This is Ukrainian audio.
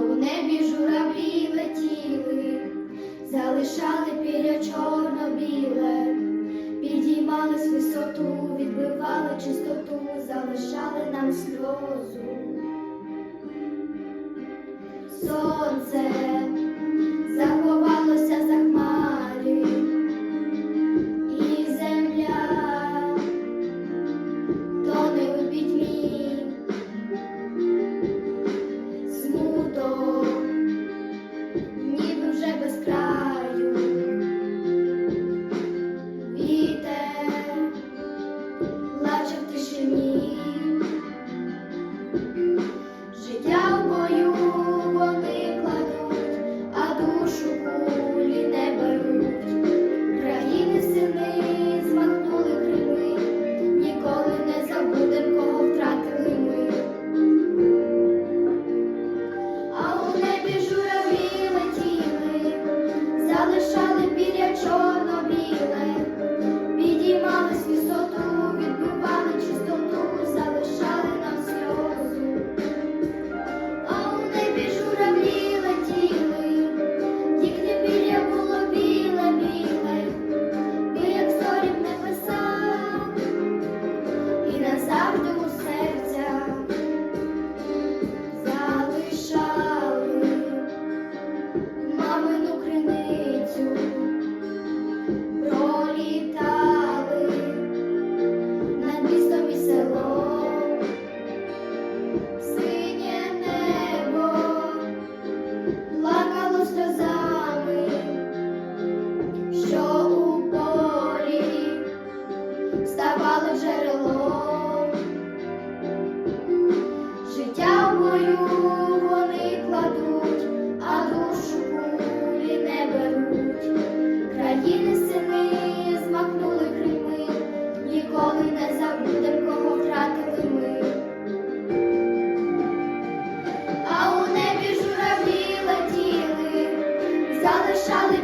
у небі журавлі летіли, залишали біля чорно-біле, підіймались висоту, відбивали чистоту, залишали нам сльозу. Сонце. лишали.